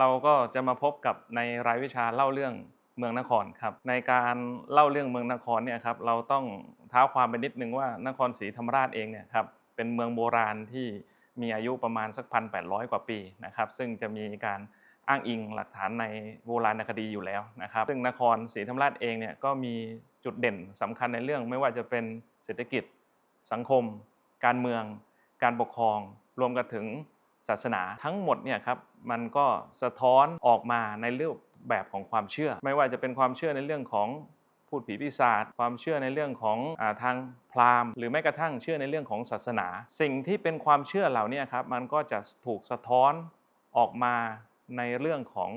เราก็จะมาพบกับในรายวิชาเล่าเรื่องเมืองนครครับ ในการเล่าเรื่องเมืองนครเนี่ยครับเราต้องเท้าความไปนิดนึงว่านครศรีธรรมราชเองเนี่ยครับเป็นเมืองโบราณที่มีอายุประมาณสักพันแปดร้อยกว่าปีนะครับ ซึ่งจะมีการอ้างอิงหลักฐานในโบราณคดีอยู่แล้วนะครับ ซึ่งนครศรีธรรมราชเองเนี่ยก็มีจุดเด่นสำคัญในเรื่อง ไม่ว่าจะเป็นเศรษฐกิจ สังคม การเมือง การปกครอง รวมกันถึง ศาสนาทั้งหมดเนี่ยครับมันก็สะท้อนออกมาในรูปแบบของความเชื่อ ไม่ว่าจะเป็นความเชื่อในเรื่องของพูดผีปีศาจความเชื่อในเรื่องของอาทางพราหมณ์ หรือแม้กระทั่งเชื่อในเรื่องของศาสนา สิ่งที่เป็นความเชื่อเหล่านี้ครับมันก็จะถูกสะท้อนออกมาในเรื่องของ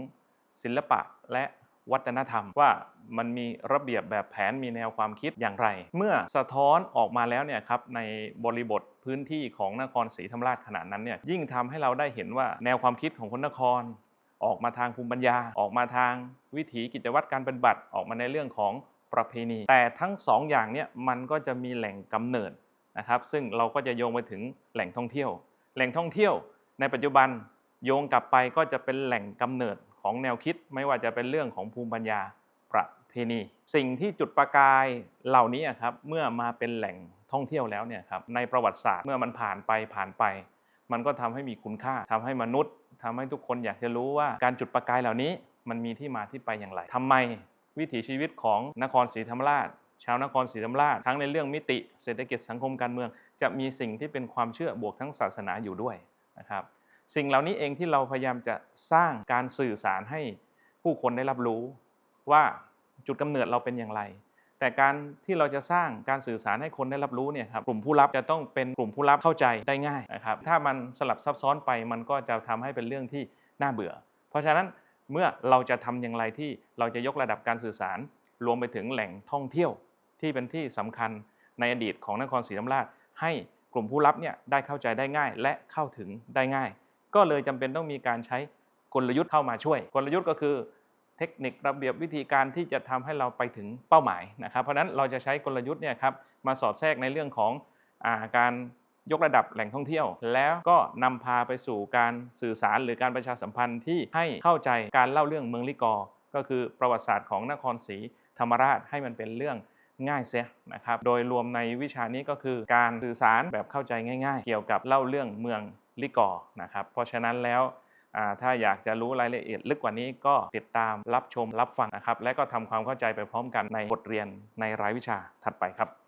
ศิลปะและวัฒนธรรมว่ามันมีระเบียบแบบแผนมีแนวความคิดอย่างไร เมื่อสะท้อนออกมาแล้วเนี่ยครับในบริบท พื้นที่ของนครศรีธรรมราชขนาดนั้นเนี่ยยิ่งทำให้เราได้เห็นว่าแนวความคิดของคนนคร ออกมาทางภูมิปัญญา ออกมาทางวิถีกิจวัตรการปฏิบัติออกมาในเรื่องของประเพณี แต่ทั้งสองอย่างเนี่ยมันก็จะมีแหล่งกำเนิดนะครับ ซึ่งเราก็จะโยงไปถึงแหล่งท่องเที่ยว แหล่งท่องเที่ยว ในปัจจุบันโยงกลับไปก็จะเป็นแหล่งกำเนิดของแนวคิด ไม่ว่าจะเป็นเรื่องของภูมิปัญญาประเพณี สิ่งที่จุดประกายเหล่านี้ครับเมื่อมาเป็นแหล่ง ท่องเที่ยวแล้วเนี่ยครับในประวัติศาสตร์เมื่อมันผ่านไปผ่านไป มันก็ทำให้มีคุณค่าทำให้มนุษย์ทำให้ทุกคนอยากจะรู้ว่าการจุดประกายเหล่านี้ มันมีที่มาที่ไปอย่างไรทำไมวิถีชีวิตของนครศรีธรรมราช ชาวนครศรีธรรมราชทั้งในเรื่องมิติเศรษฐกิจสังคมการเมือง จะมีสิ่งที่เป็นความเชื่อบวกทั้งศาสนาอยู่ด้วยนะครับสิ่งเหล่านี้เองที่เราพยายามจะสร้างการสื่อสารให้ผู้คนได้รับรู้ว่าจุดกำเนิดเราเป็นอย่างไร แต่การที่เราจะสร้างการสื่อสารให้คนได้รับรู้เนี่ยครับกลุ่มผู้รับจะต้องเป็นกลุ่มผู้รับเข้าใจได้ง่ายนะครับถ้ามันสลับซับซ้อนไปมันก็จะทำให้เป็นเรื่องที่น่าเบื่อ เพราะฉะนั้นเมื่อเราจะทำอย่างไรที่เราจะยกระดับการสื่อสาร รวมไปถึงแหล่งท่องเที่ยวที่เป็นที่สำคัญในอดีตของนครศรีธรรมราช ให้กลุ่มผู้รับเนี่ยได้เข้าใจได้ง่าย และเข้าถึงได้ง่าย ก็เลยจำเป็นต้องมีการใช้กลยุทธ์เข้ามาช่วย กลยุทธ์ก็คือ เทคนิคระเบียบวิธีการที่จะทำให้เราไปถึงเป้าหมายนะครับ เพราะฉะนั้นเราจะใช้กลยุทธ์เนี่ยครับมาสอดแทรกในเรื่องของอาการยกระดับแหล่งท่องเที่ยว แล้วก็นำพาไปสู่การสื่อสารหรือการประชาสัมพันธ์ที่ให้เข้าใจการเล่าเรื่องเมืองลิกอ ก็คือประวัติศาสตร์ของนครศรีธรรมราชให้มันเป็นเรื่องง่ายเสียนะครับ โดยรวมในวิชานี้ก็คือการสื่อสารแบบเข้าใจง่าย ๆ เกี่ยวกับเล่าเรื่องเมืองลิกอนะครับ เพราะฉะนั้นแล้ว ถ้าอยากจะรู้รายละเอียดลึกกว่านี้ก็ติดตามรับชมรับฟังนะครับ และก็ทำความเข้าใจไปพร้อมกันในบทเรียนในรายวิชาถัดไปครับ